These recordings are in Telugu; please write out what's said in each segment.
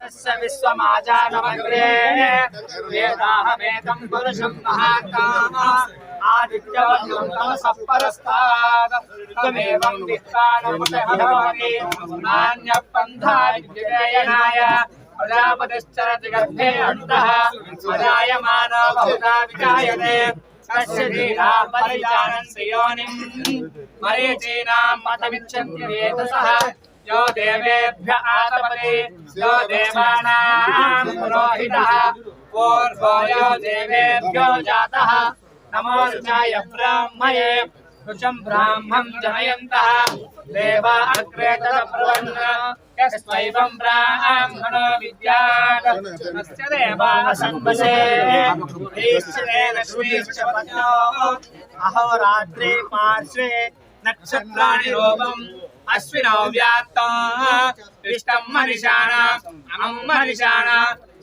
तस्य विश्वमाजानमग्रे। वेदाहमेकं पुरुषं महात्मा। आदित्यवर्णं तमसः परस्तात् त्वमेवं विद्वानमुदहभवति नान्यपन्थाय प्रजापतिश्चरति गर्भे अन्तः। प्रजायमानो बहुधा विजायते। तस्य धीरा परिजानन्ति योनिम्। मरीचीनां मतमिच्छन्ति वेदसः। यो देवेभ्य आतपति यो देवानां पुरोहितः पूर्वो देवेभ्यो जातः। नमो रुचाय ब्राह्मये रुचं ब्राह्मं जनयन्तः। देवा अग्रे तदब्रुवन् यस्त्वैवं ब्राह्मणो विद्यात्। तस्य देवाः संवसे ईश्वरे लक्ष्मीश्च पत्नो अहोरात्रे पार्श्वे नक्षत्राणि रूपम् अश्विनो व्यात्तम् इष्टम् मनिषाणा अमम् मनिषाणा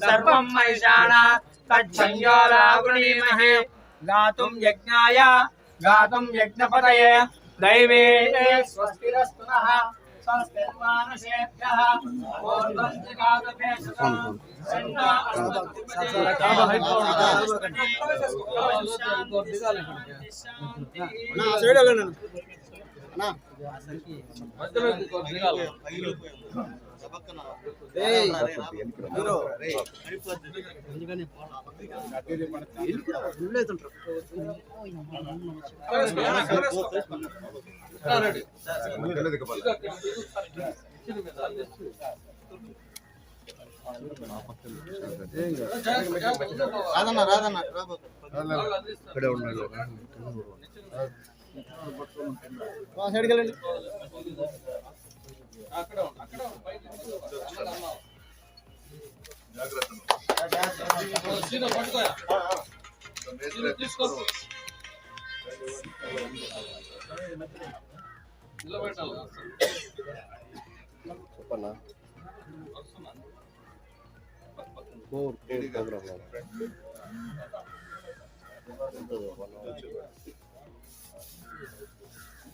सर्वम् मनिषाणा तच्छञ्जोलावृणीमहे गातुम् यज्ञाय गातुम यज्ञपतये दैवे स्वस्तिरस्तु नः संस्कृर्मानुषेभ्यः రాదన్న రాదన్న రాబోతు. ఇక్కడే ఉన్నాడు. సైడ్కి వెళ్ళండి. చెప్పన్నా? ఫోర్ ఫోర్ ప్రోగ్రామ్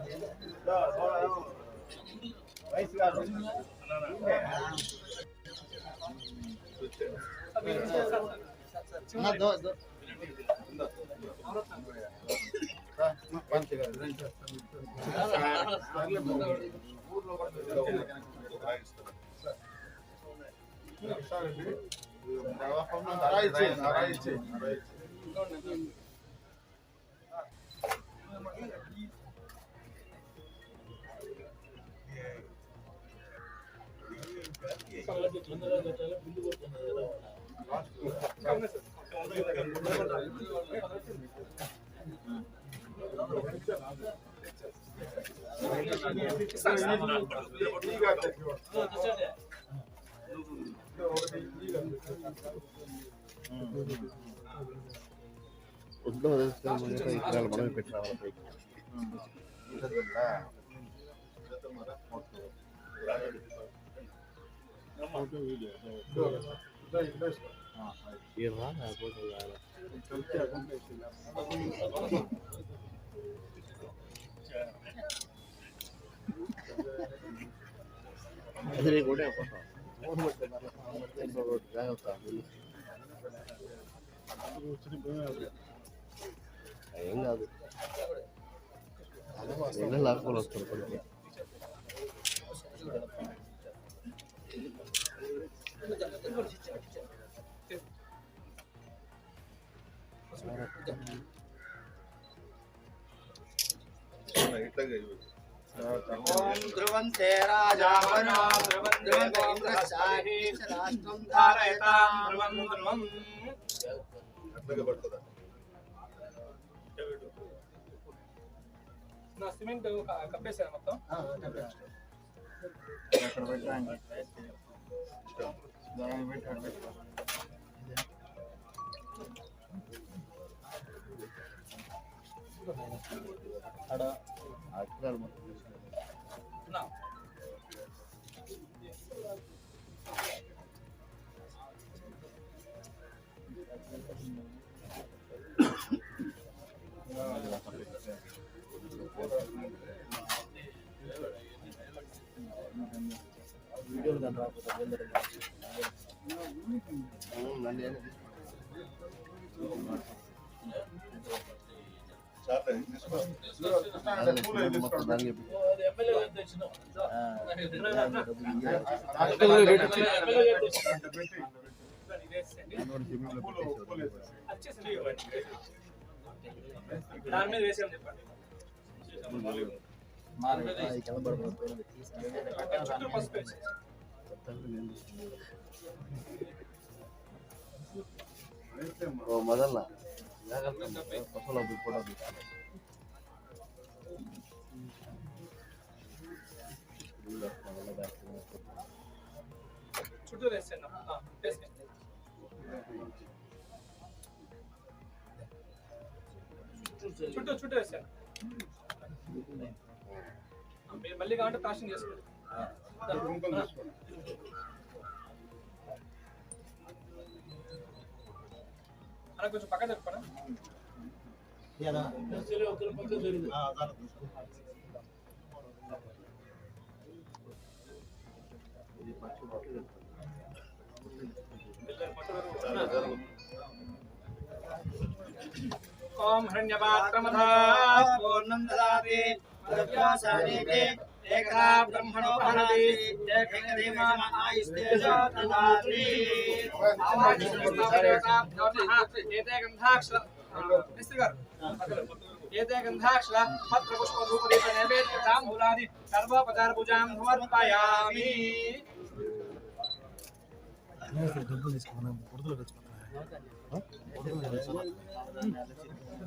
నేనే లాక్కొని వస్తాను కొంచెం ధ్రువంతే రాజావనో ధ్రువంతే 么一个逼。上来就整的那个的，不就给整的了？啊！上个，那个个那那个那个那个那个那个那个那个 ಉದ್ಭವದ ಇದ್ರಲ್ಲಿ ಮನೆ ಬಿಟ್ಟರೆ ಅವರ ಪೈಕಿ ಅದೇ ಕೂಡ ಜಾಗ್ರತ ఏం కాదు నీళ్ళ లాక్కొని వస్తారు కొడుకు ధ్రువంతే రాజావనా ధ్రువం ధ్రువంత ఇంద్రశాహీ రాష్ట్రం ధారయతాం ధ్రువం ధ్రువం ఏమీ తీసుకో. దాన్ని మొత్తం దాన్ని చెప్పి. ఆ, డబ్బులు ఇయ్యాలి. మనోడు జమీన్లో పెట్టేశాడు. వచ్చేసింది దాని మీద వేసాం చెప్పండి అది కనబడకపోతే చుట్టూ పసుపు వేసేసి. కొత్తగా నేను తీసుకున్నాను. ఓ మొదల జాగ్రత్త పక్కన కూడా తీసుకున్నాను. ఇలా మొదల బ్యాక్ చుట్టూ వేసాను మీరు మళ్ళీ కావాలంటే ప్లాస్టింగ్ చేసుకోండి అలా కొంచెం పక్కన జరుపుకోనా ఇది పచ్చి బట్టలు ఓం హిరణ్యపాత్రమథా పూర్ణం దదాతి ద్రవ్యాసానేకే ఏకదా బ్రహ్మణో భవతి ఏకదేవామ ఆయుస్తేజో దదాతి ఏతే గంధాక్షర మిస్త్రి గారు ఏతే గంధాక్షర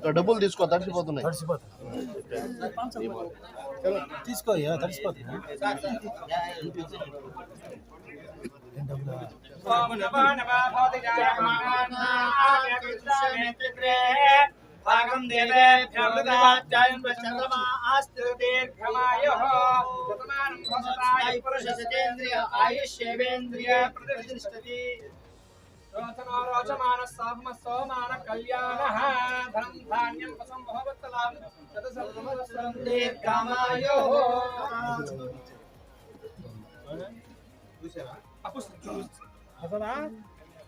పత్ర పుష్ప ధూప దీప నైవేద్య తాంబూలాది సర్వోపచార పూజాం సమర్పయామి ఇంకా డబ్బులు తీసుకో తడిసిపోతున్నాయి తీసుకో అయ్యా తడిసిపోతుంది ఓం నమో నమః భవతి జాయమానాగ్రే భాగం దేవేభ్యమృతాచార్యం చంద్రమా ఆస్తు దీర్ఘమాయుః శతమానం భవతాయ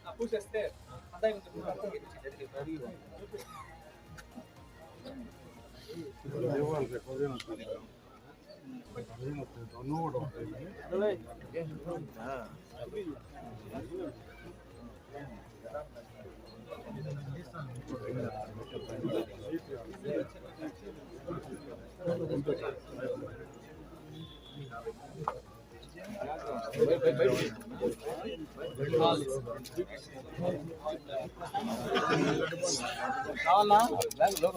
దీర్ఘమాయ పురుష సతేంద్రియ ఆయుష్యేవేంద్రియ ప్రతిష్టతి రోచనో రోచమాన సాహమ సోమాన కళ్యాణః ధనం ధాన్యం కావాలా? బ్యాంక్ తత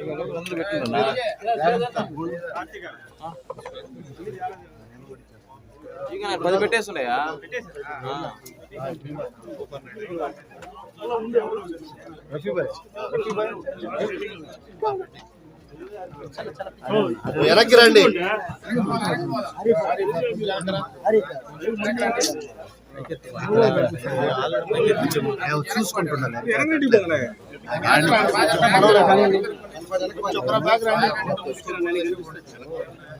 సర్వమస్తం దీర్ఘమాయో అపుస్ పది పెట్టేస్తున్నాయా? వెనక్కి రండి. చూసుకుంటున్నాను.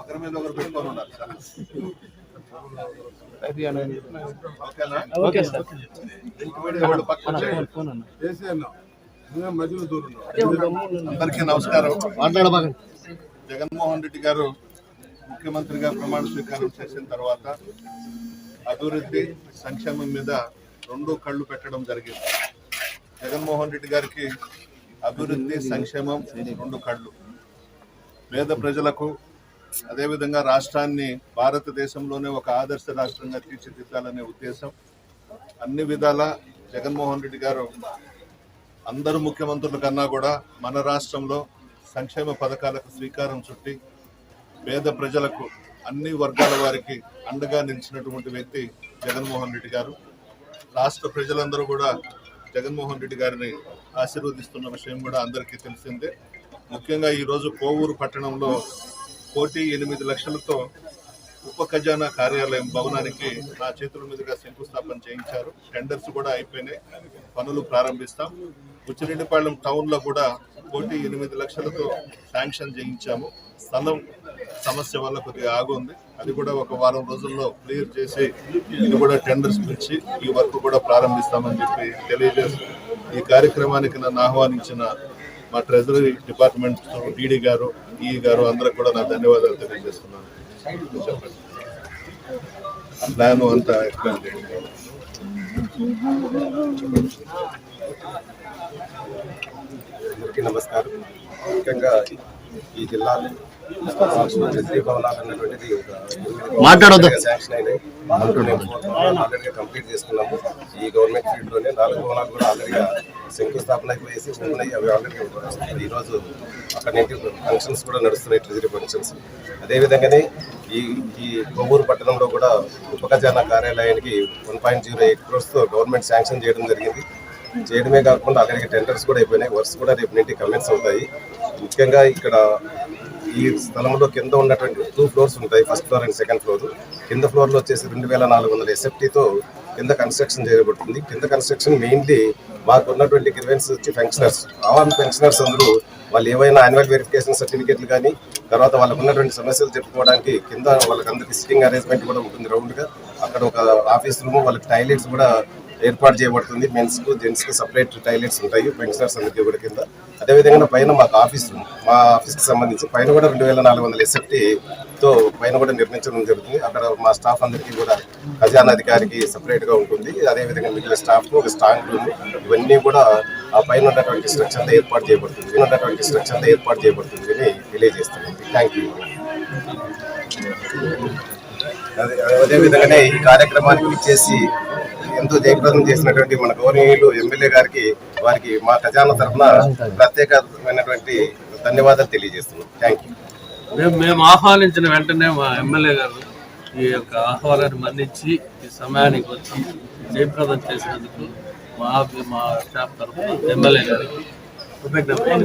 ఒకరి మీద ఒకరు పెట్టుకొని ఉండాలి సార్ ఓకేనా ఓకే సార్ అందరికీ నమస్కారం. మాట్లాడబాగండి జగన్మోహన్ రెడ్డి గారు ముఖ్యమంత్రిగా ప్రమాణ స్వీకారం చేసిన తర్వాత అభివృద్ధి సంక్షేమం మీద రెండు కళ్ళు పెట్టడం జరిగింది. జగన్మోహన్ రెడ్డి గారికి అభివృద్ధి సంక్షేమం రెండు కళ్ళు. పేద ప్రజలకు అదేవిధంగా రాష్ట్రాన్ని భారతదేశంలోనే ఒక ఆదర్శ రాష్ట్రంగా తీర్చిదిద్దాలనే ఉద్దేశం. అన్ని విధాల జగన్మోహన్ రెడ్డి గారు అందరు ముఖ్యమంత్రుల కన్నా కూడా మన రాష్ట్రంలో సంక్షేమ పథకాలకు శ్రీకారం చుట్టి పేద ప్రజలకు అన్ని వర్గాల వారికి అండగా నిలిచినటువంటి వ్యక్తి జగన్మోహన్ రెడ్డి గారు. రాష్ట్ర ప్రజలందరూ కూడా జగన్మోహన్ రెడ్డి గారిని ఆశీర్వదిస్తున్న విషయం కూడా అందరికీ తెలిసిందే. ముఖ్యంగా ఈరోజు కోవూరు పట్టణంలో కోటి ఎనిమిది లక్షలతో ఉప ఖజానా కార్యాలయం భవనానికి నా చేతుల మీదుగా శంకుస్థాపన చేయించారు. టెండర్స్ కూడా అయిపోయినాయి. పనులు ప్రారంభిస్తాం. ఉచ్చిరెడ్డిపాళెం టౌన్లో కూడా కోటి ఎనిమిది లక్షలతో శాంక్షన్ చేయించాము. స్థలం సమస్య వల్ల కొద్దిగా ఆగుంది. అది కూడా ఒక వారం రోజుల్లో క్లియర్ చేసి ఇది కూడా టెండర్స్ పిలిచి ఈ వర్క్ కూడా ప్రారంభిస్తామని చెప్పి తెలియజేస్తూ ఈ కార్యక్రమానికి నన్ను ఆహ్వానించిన మా ట్రెజరీ డిపార్ట్మెంట్ డీడీ గారు ఈ గారు అందరికి కూడా నా ధన్యవాదాలు తెలియజేస్తున్నాను. ఆ ప్లాన్ అంతా ఎక్స్ప్లెయిన్ చేయండి. అందరికీ నమస్కారం. ముఖ్యంగా ఈ జిల్లాలో శ్రీ భవనాలు అన్నటువంటిది మాట్లాడదు శాంక్షన్ అయినాయి. ఆల్రెడీ కంప్లీట్ చేసుకున్నాము. ఈ గవర్నమెంట్ ఫీల్డ్లోనే నాలుగు భవనాలు కూడా ఆల్రెడీగా శంకుస్థాపనకి వేసి ఉన్నాయి అవి ఆల్రెడీ ఈరోజు అక్కడ నుంచి ఫంక్షన్స్ కూడా నడుస్తున్నాయి ట్రెజరీ ఫంక్షన్స్ అదేవిధంగానే ఈ ఈ కొవ్వూరు పట్టణంలో కూడా ఉప కార్యాలయానికి వన్ పాయింట్ జీరో ఎయిట్ క్రోర్స్తో గవర్నమెంట్ శాంక్షన్ చేయడం జరిగింది. చేయడమే కాకుండా అక్కడికి టెండర్స్ కూడా అయిపోయినాయి. వర్క్స్ కూడా రేపు నుండి కమెంట్స్ అవుతాయి. ముఖ్యంగా ఇక్కడ ఈ స్థలంలో కింద ఉన్నటువంటి టూ ఫ్లోర్స్ ఉంటాయి. First floor and second floor కింద ఫ్లోర్లో వచ్చేసి రెండు వేల నాలుగు వందల ఎస్ఎఫ్టీతో కింద కన్స్ట్రక్షన్ చేయబడుతుంది. కింద కన్స్ట్రక్షన్ మెయిన్లీ మాకు ఉన్నటువంటి గ్రివెన్స్ వచ్చి పెన్షనర్స్ ఆల్ పెన్షనర్స్ అందరూ వాళ్ళు ఏవైనా యాన్యువల్ వెరిఫికేషన్ సర్టిఫికేట్లు కానీ తర్వాత వాళ్ళకు ఉన్నటువంటి సమస్యలు చెప్పుకోవడానికి కింద వాళ్ళకందరికీ సిట్టింగ్ అరేంజ్మెంట్ కూడా ఉంటుంది రౌండ్గా అక్కడ ఒక ఆఫీస్ రూమ్ వాళ్ళకి టాయిలెట్స్ కూడా ఏర్పాటు చేయబడుతుంది. మెన్స్కు సపరేట్ టాయిలెట్స్ ఉంటాయి. పెన్షనర్స్ అందరికీ కూడా కింద. అదేవిధంగా పైన మాకు ఆఫీస్ రూమ్ మా ఆఫీస్కి సంబంధించి పైన కూడా రెండు వేల నాలుగు వందల ఎస్ఎఫ్టీ తో పైన కూడా నిర్మించడం జరుగుతుంది. అక్కడ మా స్టాఫ్ అందరికీ కూడా ఖజానా అధికారికి సపరేట్గా ఉంటుంది. అదేవిధంగా మిగిలిన స్టాఫ్ ఒక స్ట్రాంగ్ రూమ్ ఇవన్నీ కూడా ఆ పైన ఉన్నటువంటి స్ట్రక్చర్ ఏర్పాటు చేయబడుతుంది. పైన ఉన్నటువంటి స్ట్రక్చర్ ఏర్పాటు చేయబడుతుంది అని తెలియజేస్తున్నాం థ్యాంక్ యూ అదే అదేవిధంగానే ఈ కార్యక్రమానికి ఇచ్చేసి ఎంతో జయప్రదం చేసినటువంటి మన గౌరవనీయులు ఎమ్మెల్యే గారికి వారికి మా ఖజానా తరఫున ప్రత్యేకమైనటువంటి ధన్యవాదాలు తెలియజేస్తున్నాం థ్యాంక్ యూ మేము మేము ఆహ్వానించిన వెంటనే మా ఎమ్మెల్యే గారు ఈ యొక్క ఆహ్వానాన్ని మన్నించి ఈ సమయానికి వచ్చి జయప్రదం చేసినందుకు మా మా స్టాఫ్ తరఫున ఎమ్మెల్యే గారికి కృతజ్ఞతలు.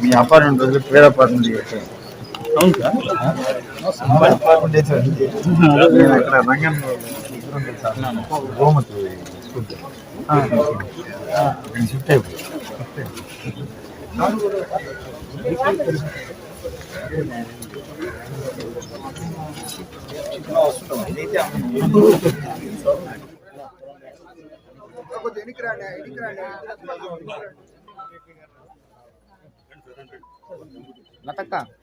మీ అపార్ట్మెంట్ రోజు పేద అపార్ట్మెంట్ పెట్టాను గోమతి షిఫ్ట్ అయిపోయి లతక్క ఓం ద్రవందే రాజా వరుణా ద్రవందేవో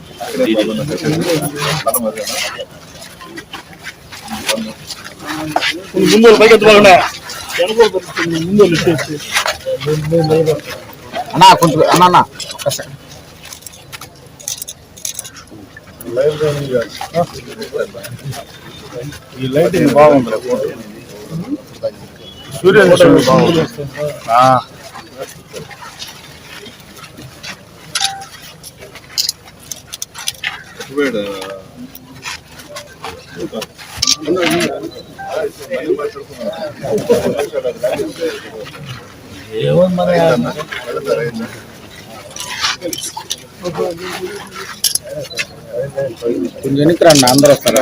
నా ఇంటికన్నా అక్కడ టైం దాటామా గంటకి ఐదు నిమిషాలు అవకాశం దాటాము అన్నా కొంచెం అన్న అన్న ఈ లైటింగ్ బాగుంది సూర్య బాగుంది Uh, కొంచెం వెనక్కి రండి అందరూ వస్తారా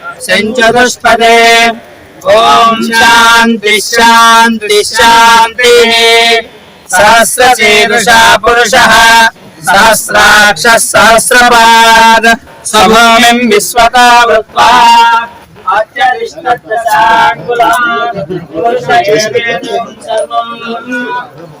సంచతుష్పదే ఓం శాంతి శాంతి శాంతి సహస్రశీర్షా పురుష సహస్రాక్ష సహస్రపాద స్వభూమిం విశ్వతా వృత్వా పూరుషः ఆదో విపాదస్య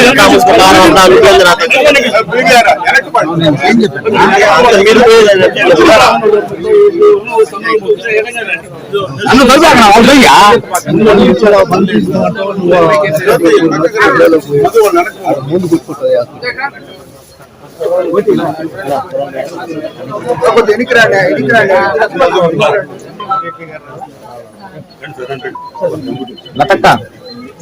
ద్రవందే రాజా వరుణా ద్రవందే మోహనస్పతి వంద ఇంద్రశ్చావేతాం ద్రవం ద్రవ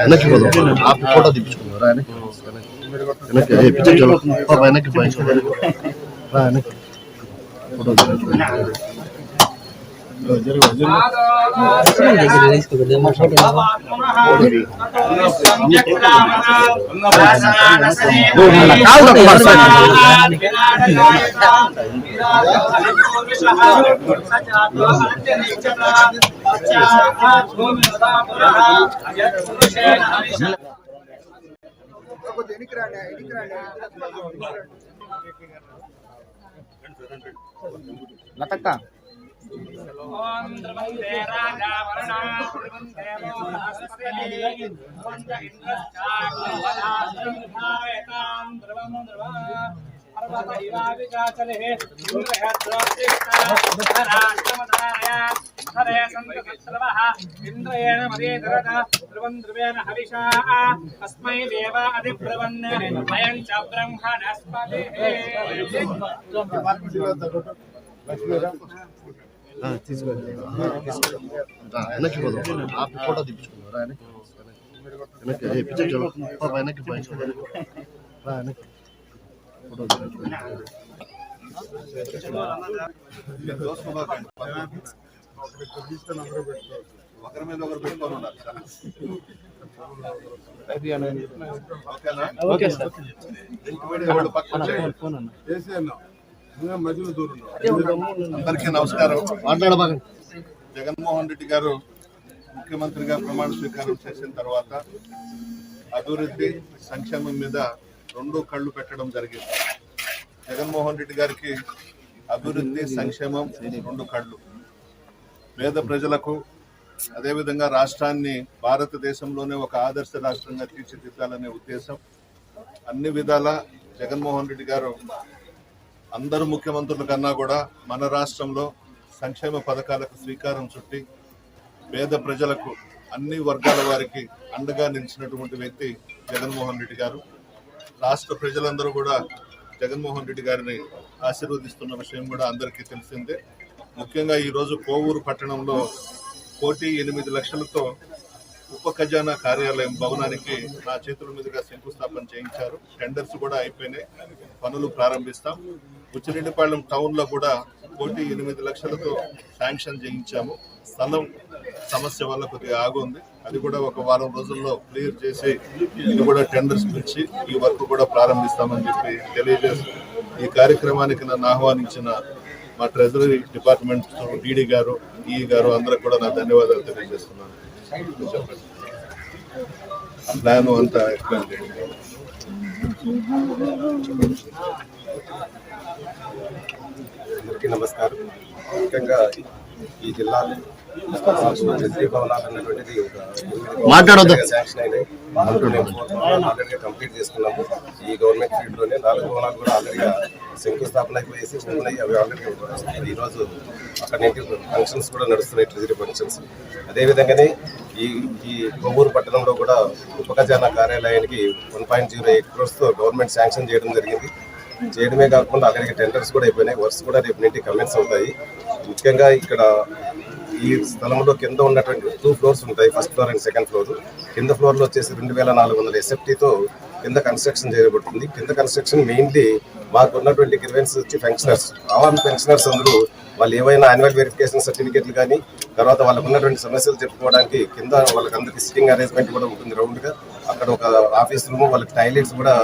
వెనక్కి ఫోటో తీపించుకుందాం. రా వెనక్కి. పిక్చర్ రా వెనక్కి ఫోటో లతక్క ఓం ద్రవందే రాజా వరుణా ద్రవందే ఇంద్రయేణ మదీధరత ధ్రువం ధ్రువేణ హవిషా అస్మై దేవ అధిబ్రవన్ అయం చ బ్రహ్మణస్పతిః వెనక్కి పోదాం ఆ ఫోటో తీపించుకుందాం రా వెనక్కి వెనక్కి ఏ పిక్చర్ చలో పాప వెనక్కి పోయి రా వెనక్కి ఫోటో ఒకరి మీద ఒకరు పెట్టుకొని ఉన్నారు సార్. ఓకేనా ఓకే సార్ ఎవడు పక్కన చేయండి. అందరికీ నమస్కారం. మాట్లాడబాగండి జగన్మోహన్ రెడ్డి గారు ముఖ్యమంత్రిగా ప్రమాణ స్వీకారం చేసిన తర్వాత అభివృద్ధి సంక్షేమం మీద రెండు కళ్ళు పెట్టడం జరిగింది. జగన్మోహన్ రెడ్డి గారికి అభివృద్ధి సంక్షేమం రెండు కళ్ళు. పేద ప్రజలకు అదేవిధంగా రాష్ట్రాన్ని భారతదేశంలోనే ఒక ఆదర్శ రాష్ట్రంగా తీర్చిదిద్దాలనే ఉద్దేశం. అన్ని విధాల జగన్మోహన్ రెడ్డి గారు అందరు ముఖ్యమంత్రుల కన్నా కూడా మన రాష్ట్రంలో సంక్షేమ పథకాలకు శ్రీకారం చుట్టి పేద ప్రజలకు అన్ని వర్గాల వారికి అండగా నిలిచినటువంటి వ్యక్తి జగన్మోహన్ రెడ్డి గారు. రాష్ట్ర ప్రజలందరూ కూడా జగన్మోహన్ రెడ్డి గారిని ఆశీర్వదిస్తున్న విషయం కూడా అందరికీ తెలిసిందే. ముఖ్యంగా ఈరోజు కోవూరు పట్టణంలో కోటి ఎనిమిది లక్షలతో ఉప ఖజానా కార్యాలయం భవనానికి నా చేతుల మీదుగా శంకుస్థాపన చేయించారు. టెండర్స్ కూడా అయిపోయినాయి. పనులు ప్రారంభిస్తాం. ఉచ్చిరెడ్డిపాళెం టౌన్లో కూడా కోటి ఎనిమిది లక్షలతో శాంక్షన్ చేయించాము. స్థలం సమస్య వల్ల కొద్దిగా ఆగుంది. అది కూడా ఒక వారం రోజుల్లో క్లియర్ చేసి ఇది కూడా టెండర్స్ పిలిచి ఈ వర్క్ కూడా ప్రారంభిస్తామని చెప్పి తెలియజేస్తూ ఈ కార్యక్రమానికి నన్ను ఆహ్వానించిన మా ట్రెజరీ డిపార్ట్మెంట్ డీడీ గారు ఈ గారు అందరికి కూడా నా ధన్యవాదాలు తెలియజేస్తున్నాను. ప్లాన్ అంతా ఎక్స్ప్లెయిన్ చేయండి అందరికీ నమస్కారం. ముఖ్యంగా ఈ జిల్లాలో మాట్లాడొద్దు. ఆల్రెడీ కంప్లీట్ చేసుకున్నాము. ఈ గవర్నమెంట్ ఫీల్డ్లోనే నాలుగు భవనాలు కూడా ఆల్రెడీ శంకుస్థాపన అయిపోయేసి అయ్యి అవి ఆల్రెడీ ఈ రోజు అక్కడ నుంచి ఫంక్షన్స్ కూడా నడుస్తున్నాయి ట్రెజరీ ఫంక్షన్స్ అదేవిధంగానే ఈ ఈ కొవ్వూరు పట్టణంలో కూడా ఉపఖజానా కార్యాలయానికి వన్ పాయింట్ జీరో ఎయిట్ క్రోర్స్తో గవర్నమెంట్ శాంక్షన్ చేయడం జరిగింది. చేయడమే కాకుండా అక్కడికి టెండర్స్ కూడా అయిపోయినాయి. వర్క్స్ కూడా రేపు నుండి కమెంట్స్ అవుతాయి. ముఖ్యంగా ఇక్కడ ఈ స్థలంలో కింద ఉన్నటువంటి టూ ఫ్లోర్స్ ఉంటాయి. First floor and second floor కింద ఫ్లోర్లో వచ్చేసి రెండు వేల నాలుగు వందల ఎస్ఎఫ్టీతో కింద కన్స్ట్రక్షన్ చేయబడుతుంది. కింద కన్స్ట్రక్షన్ మెయిన్లీ మాకు ఉన్నటువంటి గ్రివెన్స్ వచ్చి పెన్షనర్స్ ఆల్ పెన్షనర్స్ అందరూ వాళ్ళు ఏవైనా యాన్యువల్ వెరిఫికేషన్ సర్టిఫికేట్లు కానీ తర్వాత వాళ్ళకు ఉన్నటువంటి సమస్యలు చెప్పుకోవడానికి కింద వాళ్ళకందరికీ సిట్టింగ్ అరేంజ్మెంట్ కూడా ఉంటుంది రౌండ్గా అక్కడ ఒక ఆఫీస్ రూమ్ వాళ్ళకి టాయిలెట్స్ కూడా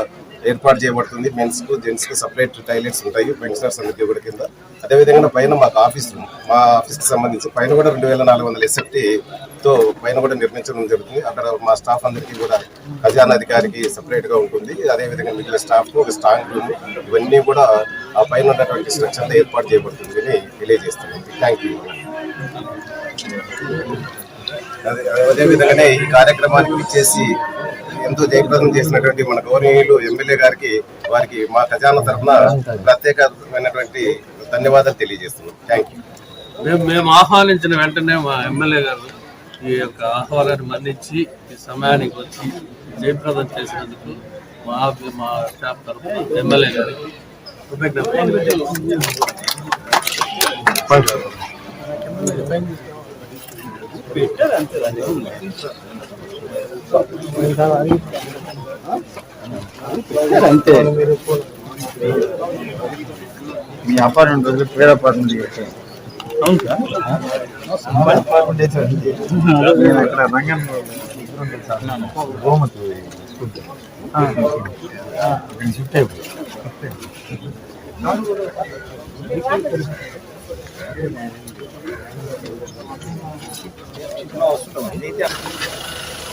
ఏర్పాటు చేయబడుతుంది. మెన్స్కు జెంట్స్కి సపరేట్ టాయిలెట్స్ ఉంటాయి. పెన్షనర్స్ అందరికీ కూడా కింద. అదేవిధంగా పైన మాకు ఆఫీస్ రూమ్ మా ఆఫీస్కి సంబంధించి పైన కూడా రెండు వేల నాలుగు వందల ఎస్ఎఫ్టీ తో పైన కూడా నిర్మించడం జరుగుతుంది. అక్కడ మా స్టాఫ్ అందరికీ కూడా ఖజానా అధికారికి సపరేట్గా ఉంటుంది. అదేవిధంగా మిగిలిన స్టాఫ్ ఒక స్ట్రాంగ్ రూమ్ ఇవన్నీ కూడా ఆ పైన ఉన్నటువంటి స్ట్రక్చర్ ఏర్పాటు చేయబడుతుంది అని తెలియజేస్తున్నాం. థ్యాంక్ యూ అదే అదే విధంగానే ఈ కార్యక్రమానికి ఇచ్చేసి ఎంతో జయప్రదం చేసినటువంటి మన గౌరవనీయులు ఎమ్మెల్యే గారికి వారికి మా ఖజానా తరఫున ప్రత్యేకమైనటువంటి ధన్యవాదాలు తెలియజేస్తున్నాం. థ్యాంక్ యూ మేము మేము ఆహ్వానించిన వెంటనే మా ఎమ్మెల్యే గారు ఈ యొక్క ఆహ్వానాన్ని మన్నించి ఈ సమయానికి వచ్చి జయప్రదం చేసినందుకు మా మా స్టాఫ్ తరఫున ఎమ్మెల్యే గారికి కృతజ్ఞతలు అంతే. మీ అపార్ట్మెంట్ రోజులు పేరు అపార్ట్మెంట్ చేశాను అవును సార్. రంగం గోమతి షిఫ్ట్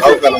Kalau kalau